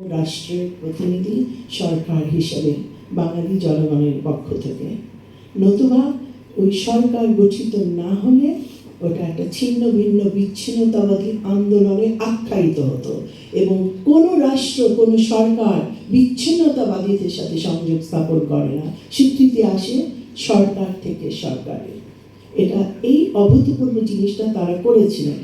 রাষ্ট্রের প্রতিনিধি সরকার হিসেবে বাঙালি জনগণের পক্ষ থেকে। নতুবা ওই সরকার গঠিত না হলে ওটা একটা ছিন্ন ভিন্ন বিচ্ছিন্নতাবাদী আন্দোলনে আখ্যায়িত হতো এবং কোনো রাষ্ট্র, কোনো সরকার বিচ্ছিন্নতাবাদীদের সাথে সংযোগ স্থাপন করে না। স্বীকৃতি আসে সরকার থেকে সরকারের। এটা এই অভূতপূর্ব জিনিসটা তারা করেছিলেন।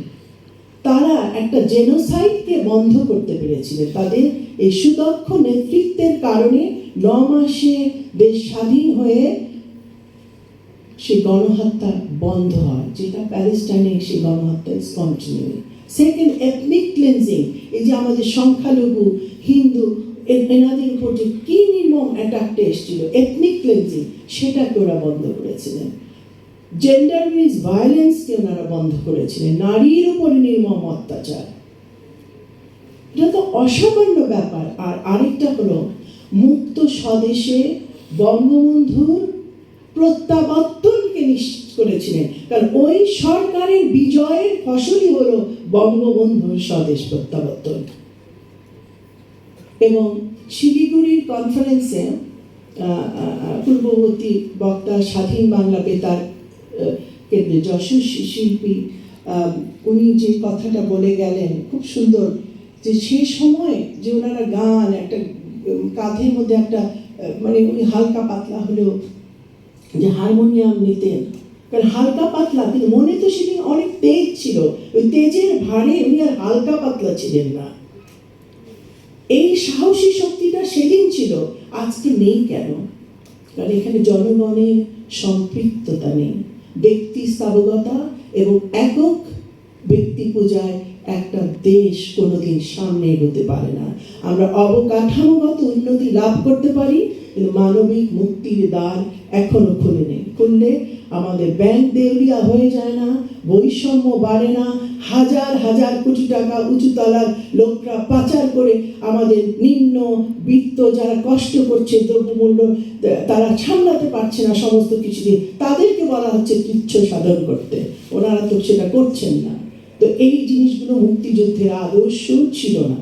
তারা একটা জেনোসাইডকে বন্ধ করতে পেরেছিলেন। তাদের এই সুদক্ষ নেতৃত্বের কারণে ন মাসে দেশ স্বাধীন হয়ে সেই গণহত্যা বন্ধ হয়, যেটা প্যালেস্টাইনে সেই গণহত্যা is continue second ethnic cleansing এই যে আমাদের সংখ্যালঘু, হিন্দু এনাদের উপর যে কি নির্মম অ্যাটাকটা এসেছিল এথনিক ক্লেন্সিং সেটাকে ওরা বন্ধ করেছিলেন। জেন্ডার বেস ভায়োলেন্সকে ওনারা বন্ধ করেছিলেন। নারীর উপরে নির্মম অত্যাচার। এটা তো অসামান্য ব্যাপার। আর আরেকটা হলো, মুক্ত স্বদেশে বঙ্গবন্ধুর প্রত্যাবর্তনকে নিশ্চিত করেছিলেন। কারণ ওই সরকারের বিজয়ের ফসলই হলো বঙ্গবন্ধুর স্বদেশ প্রত্যাবর্তন। এবং শিলিগুড়ির কনফারেন্সে পূর্ববর্তী বক্তা স্বাধীন বাংলা বেতার আহ, কেন্দ্রের যশস্বী শিল্পী উনি যে কথাটা বলে গেলেন খুব সুন্দর যে সে সময় যে ওনারা গান একটা কাঁধের মধ্যে একটা মানে উনি হালকা পাতলা হলেও যে হারমোনিয়াম নিতেন। কারণ হালকা পাতলা কিন্তু মনে তো সেদিন অনেক তেজ ছিল। ওই তেজের ভারে উনি আর হালকা পাতলা ছিলেন না। এই সাহসী শক্তিটা সেদিন ছিল আজকে নেই কেন? কারণ এখানে জনগণের সম্পৃক্ততা নেই। ব্যক্তি স্থাবকতা এবং একক ব্যক্তি পূজায় একটা দেশ কোনোদিন সামনে এগোতে পারে না। আমরা অবকাঠামোগত উন্নতি লাভ করতে পারি, কিন্তু মানবিক মুক্তির দ্বার এখনও খুলে নেই। খুললে আমাদের ব্যাংক দেউলিয়া হয়ে যায় না, বৈষম্য বাড়ে না, হাজার হাজার কোটি টাকা উঁচু উঁচুতলার লোকরা পাচার করে আমাদের নিম্ন বৃত্ত যারা কষ্ট করছে, দ্রব্যমূল্য তারা সামলাতে পারছে না সমস্ত কিছু দিয়ে তাদেরকে বলা হচ্ছে তুচ্ছ সাধন করতে। ওনারা তো সেটা করছেন না। তো এই জিনিসগুলো মুক্তিযুদ্ধের আদর্শ ছিল না।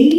এই